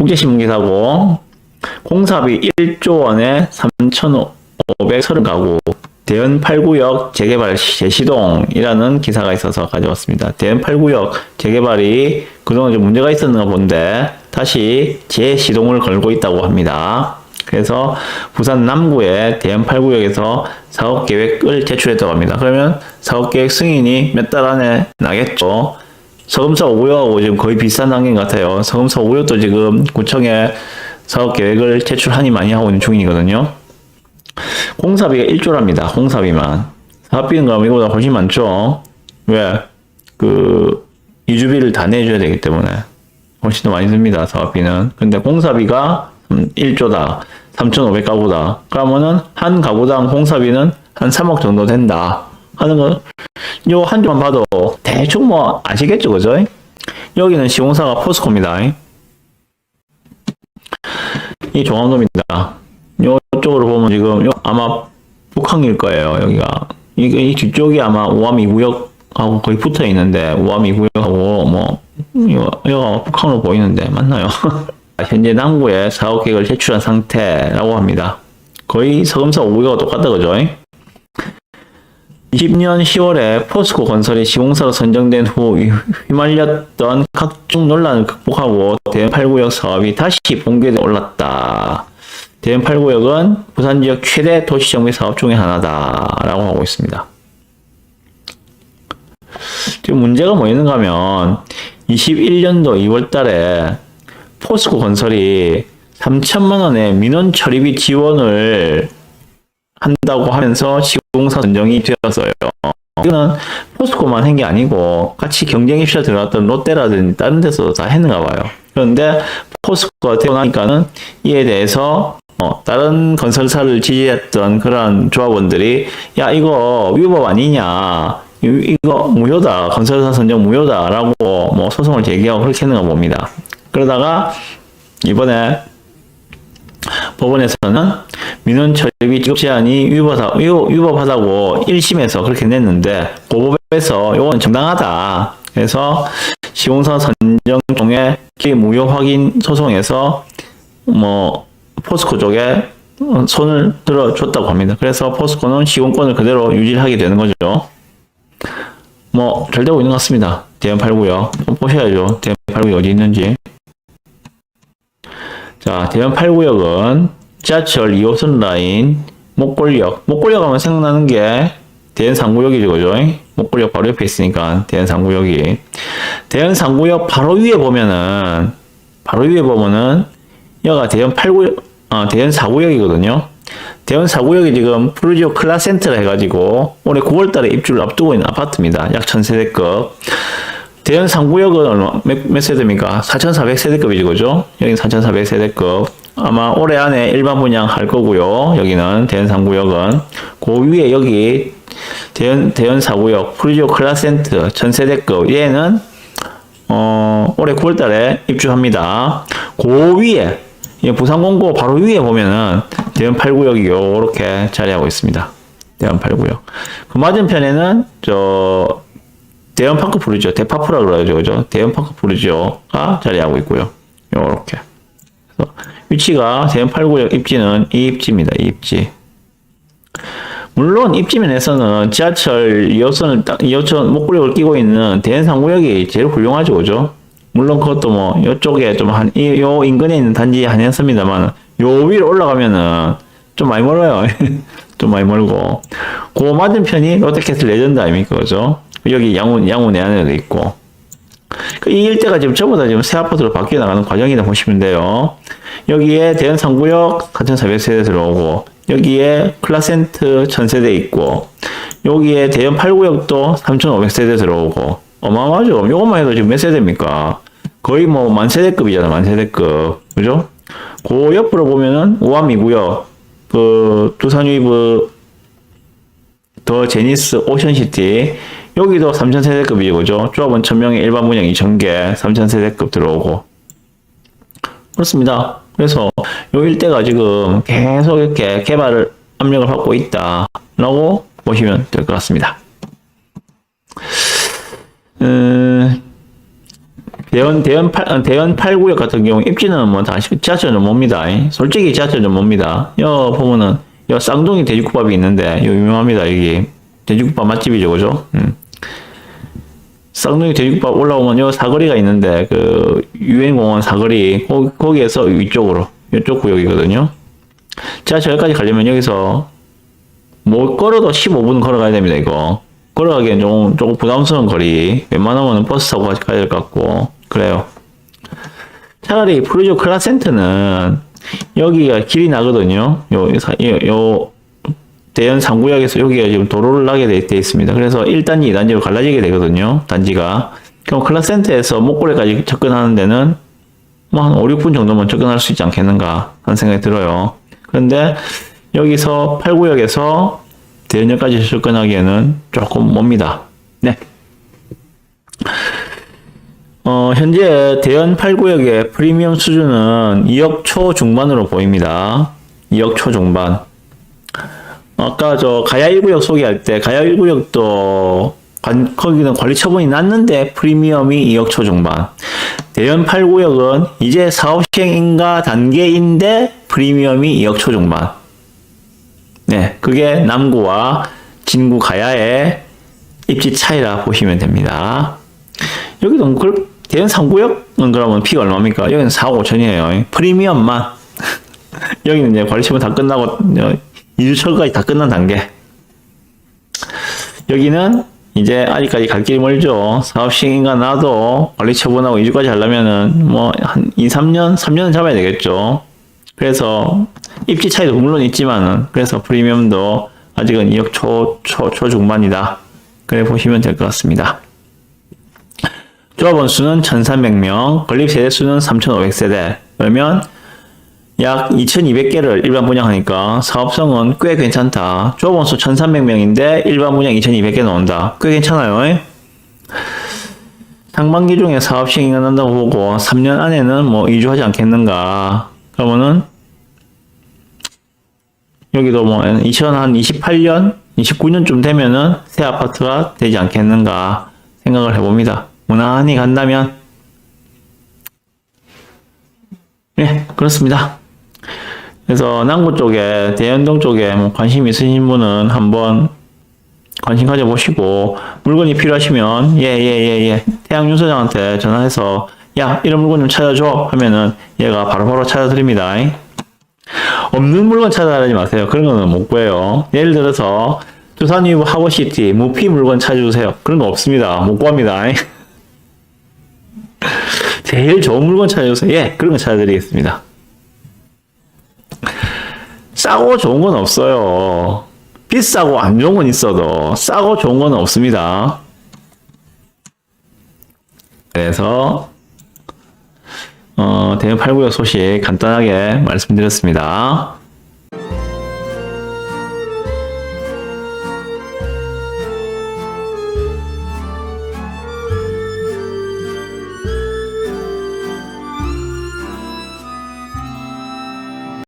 국제신문기사고 공사비 1조 원에 3,530 가구 대연 8구역 재개발 재시동이라는 기사가 있어서 가져왔습니다. 대연 8구역 재개발이 그동안 좀 문제가 있었나 본데 다시 재시동을 걸고 있다고 합니다. 그래서 부산 남구의 대연 8구역에서 사업 계획을 제출했다고 합니다. 그러면 사업 계획 승인이 몇 달 안에 나겠죠. 서금사 5구역하고 지금 거의 비슷한 단계인 것 같아요. 서금사 5구역도 지금 구청에 사업 계획을 제출하니 많이 하고 있는 중이거든요. 공사비가 1조랍니다. 공사비만. 사업비는 그럼 이거보다 훨씬 많죠. 왜? 그 이주비를 다 내줘야 되기 때문에 훨씬 더 많이 듭니다. 사업비는. 근데 공사비가 1조다. 3,500가구다. 그러면은 한 가구당 공사비는 한 3억 정도 된다. 하는 거, 요한 조만 봐도 대충 뭐 아시겠죠, 그죠? 여기는 시공사가 포스코입니다. 이 종암동입니다. 요쪽으로 보면 지금 요 아마 북항일 거예요, 여기가. 이, 이 뒤쪽이 아마 우암 2구역하고 거의 붙어 있는데, 우암 2구역하고 뭐, 이거, 이거 북한으로 보이는데, 맞나요? 현재 남구에 사업 계획을 제출한 상태라고 합니다. 거의 서금사 5구역과 똑같다, 그죠? 20년 10월에 포스코 건설이 시공사로 선정된 후 휘말렸던 각종 논란을 극복하고 대연 8구역 사업이 다시 본궤에 올랐다. 대연 8구역은 부산 지역 최대 도시정비 사업 중의 하나다라고 하고 있습니다. 지금 문제가 뭐 있는가 하면 21년도 2월 달에 포스코 건설이 3천만 원의 민원 처리비 지원을 한다고 하면서 시공사 선정이 되었어요. 이거는 포스코만 한 게 아니고 같이 경쟁 입시에 들어갔던 롯데라든지 다른 데서도 다 했는가 봐요. 그런데 포스코가 되고 나니까는 이에 대해서 어, 다른 건설사를 지지했던 그런 조합원들이 야 이거 위법 아니냐 이- 이거 무효다 건설사 선정 무효다라고 뭐 소송을 제기하고 그렇게 했는가 봅니다. 그러다가 이번에 법원에서는 민원 처리비 지급 제한이 위법하, 위- 위법하다고 1심에서 그렇게 냈는데 고법에서 이건 정당하다. 그래서 시공사 선정 중에 기 무효 확인 소송에서 뭐 포스코 쪽에 어, 손을 들어줬다고 합니다. 그래서 포스코는 시공권을 그대로 유지하게 되는 거죠. 뭐 잘 되고 있는 것 같습니다. 대연 8구역 한번 보셔야죠. 대연 8구역 어디 있는지. 자, 대연 8구역은 지하철 2호선 라인 목골역. 목골역 하면 생각나는 게 대연 3구역이죠, 그죠? 목골역 바로 옆에 있으니까 대연 3구역이. 대연 3구역 바로 위에 보면은 바로 위에 보면은 여가 대연 8구역, 아, 대연 4구역이거든요. 대연 4구역이 지금 프루지오 클라센트라 해가지고 올해 9월달에 입주를 앞두고 있는 아파트입니다. 약 1000세대급. 대연 3구역은 얼마, 몇, 몇 세대입니까? 4,400세대급이죠, 그죠? 여기는 4,400세대급. 아마 올해 안에 일반 분양할 거고요. 여기는 대연 3구역은. 그 위에 여기 대연, 대연 4구역, 프리지오 클라센트, 전세대급. 얘는, 어, 올해 9월 달에 입주합니다. 그 위에, 이 부산공고 바로 위에 보면은 대연 8구역이 요렇게 자리하고 있습니다. 대연 8구역. 그 맞은편에는 저 대연파크 부르죠. 대파프라 그러죠. 그죠? 대연파크 부르죠가 자리하고 있고요. 요렇게. 그래서 위치가 대연 8구역 입지는 이 입지입니다. 이 입지. 물론 입지면에서는 지하철 2호선을 딱 2호선 목구력을 끼고 있는 대연 3구역이 제일 훌륭하죠. 그죠? 물론 그것도 뭐 이쪽에 좀한이요 인근에 있는 단지 한해였습니다만 요 위로 올라가면은 좀 많이 멀어요. 좀 많이 멀고 그 맞은편이 롯데캐슬 레전드 아닙니까 그죠? 여기 양운 양운 내안에도 있고 그이 일대가 지금 전부 다 지금 새 아파트로 바뀌어 나가는 과정이다 보시면 돼요. 여기에 대연 3구역 4,400세대 들어오고 여기에 클라센트 1000세대 있고 여기에 대연 8구역도 3,500세대 들어오고 어마어마하죠. 요것만 해도 지금 몇 세대입니까? 거의 뭐 만세대급이잖아, 만세대급. 그죠? 그 옆으로 보면은 우암 2구역, 그 두산 유이브 더 제니스 오션시티 여기도 3,000세대급이죠, 그죠? 조합원 1,000명에 일반 분양 2,000개, 3,000세대급 들어오고 그렇습니다. 그래서 요 일대가 지금 계속 이렇게 개발을 압력을 받고 있다라고 보시면 될 것 같습니다. 음, 대연 대연 8 대연 8구역 같은 경우 입지는 뭐 다 지하철은 뭡니다. 솔직히 지하철은 뭡니다. 여 보면은 여 쌍둥이 돼지국밥이 있는데 여 유명합니다. 여기 돼지국밥 맛집이죠, 그죠? 음. 쌍둥이 돼지국밥 올라오면 요 사거리가 있는데 그 유엔공원 사거리 거, 거기에서 위쪽으로 이쪽 구역이거든요. 지하철까지 가려면 여기서 뭐 걸어도 15분 걸어가야 됩니다. 이거 걸어가기엔 좀 조금 부담스러운 거리. 웬만하면 버스 타고 가야 될 것 같고 그래요. 차라리 프로조 클라센트는 여기가 길이 나거든요. 요, 사- 요, 요 대연 3구역에서 여기가 지금 도로를 나게 돼, 돼 있습니다. 그래서 1단지, 2단지로 갈라지게 되거든요. 단지가. 그럼 클라센트에서 목골에까지 접근하는 데는 뭐 한 5, 6분 정도면 접근할 수 있지 않겠는가 하는 생각이 들어요. 그런데 여기서 8구역에서 대연역까지 접근하기에는 조금 멉니다. 네. 어, 현재 대연 8구역의 프리미엄 수준은 2억 초 중반으로 보입니다. 2억 초 중반. 아까 저 가야 1구역 소개할 때 가야 1구역도 관, 거기는 관리 처분이 났는데 프리미엄이 2억 초 중반. 대연 8구역은 이제 사업 시행 인가 단계인데 프리미엄이 2억 초 중반. 네, 그게 남구와 진구 가야의 입지 차이라 보시면 됩니다. 여기도 그 대연 3구역은 그러면 피가 얼마입니까? 여기는 4억 5천이에요. 프리미엄만. 여기는 이제 관리 처분 다 끝나고 2주 철까지 다 끝난 단계. 여기는 이제 아직까지 갈 길이 멀죠. 사업 시행인가 나도 관리 처분하고 2주까지 하려면은 뭐 한 2, 3년, 3년은 잡아야 되겠죠. 그래서 입지 차이도 물론 있지만은 그래서 프리미엄도 아직은 2억 초, 초, 초중반이다. 그래 보시면 될 것 같습니다. 조합원 수는 1,300명, 건립 세대 수는 3,500세대. 그러면 약 2,200개를 일반 분양하니까 사업성은 꽤 괜찮다. 조합원 수 1,300명인데 일반 분양 2,200개 나온다. 꽤 괜찮아요. 상반기 중에 사업 시행이 난다고 보고 3년 안에는 뭐 이주하지 않겠는가. 그러면은 여기도 뭐 2028년, 29년쯤 되면은 새 아파트가 되지 않겠는가 생각을 해봅니다. 무난히 간다면 예, 그렇습니다. 그래서 남구 쪽에 대연동 쪽에 뭐 관심 있으신 분은 한번 관심 가져보시고 물건이 필요하시면 예예예예 태양 윤 소장한테 전화해서 야 이런 물건 좀 찾아줘 하면은 얘가 바로 바로 찾아드립니다. 없는 물건 찾아다니지 마세요. 그런 거는 못 구해요. 예를 들어서 두산유브 하버시티 무피 물건 찾아주세요. 그런 거 없습니다. 못 구합니다. 제일 좋은 물건 찾아주세요. 예, 그런 거 찾아드리겠습니다. 싸고 좋은 건 없어요. 비싸고 안 좋은 건 있어도 싸고 좋은 건 없습니다. 그래서 어, 대형 8구역 소식 간단하게 말씀드렸습니다.